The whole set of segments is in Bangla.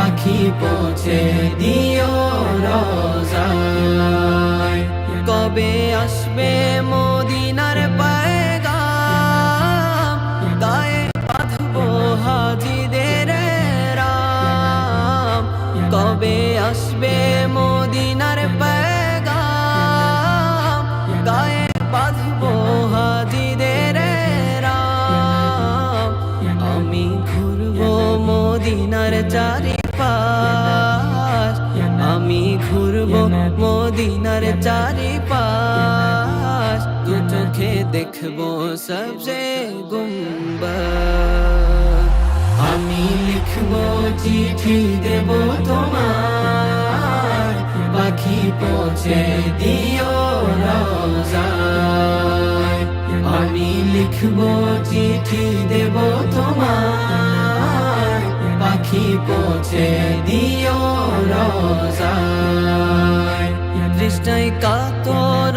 পাখি পৌঁছে দিও রোজায়। কবে আসবে মদিনার গায়ে কবে আসবে মদিনার দেখব সবসে গুম্বদ আমি লিখব চিঠি দেব তোমার, পাখি পৌঁছে দিও রোজায়। আমি লিখব চিঠি দেব তোমার, পাখি পৌঁছে দিও রোজায়। দৃষ্টাই কাতর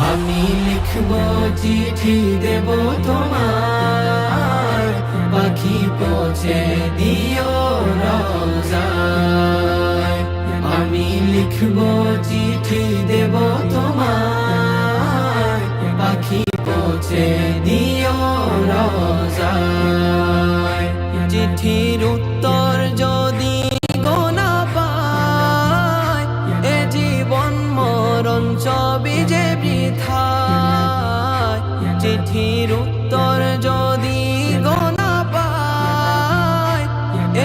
আমি লিখব চিঠি দেব তোমার। পাখি পৌঁছে দিও রোজা আমি লিখব চিঠি দেব যে বৃথায় চিঠির উত্তর যদি গোনা পায়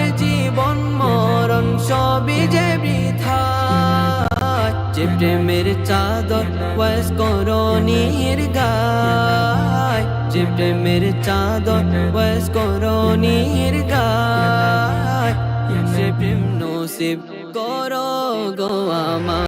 এ জীবন মরণ সবই যে বৃথায় যে প্রেমের চাদর বয়স করণীর গায়, যে প্রেমের চাদর বয়স করণীর গায়। সে প্রেম নসিব করো গো আমার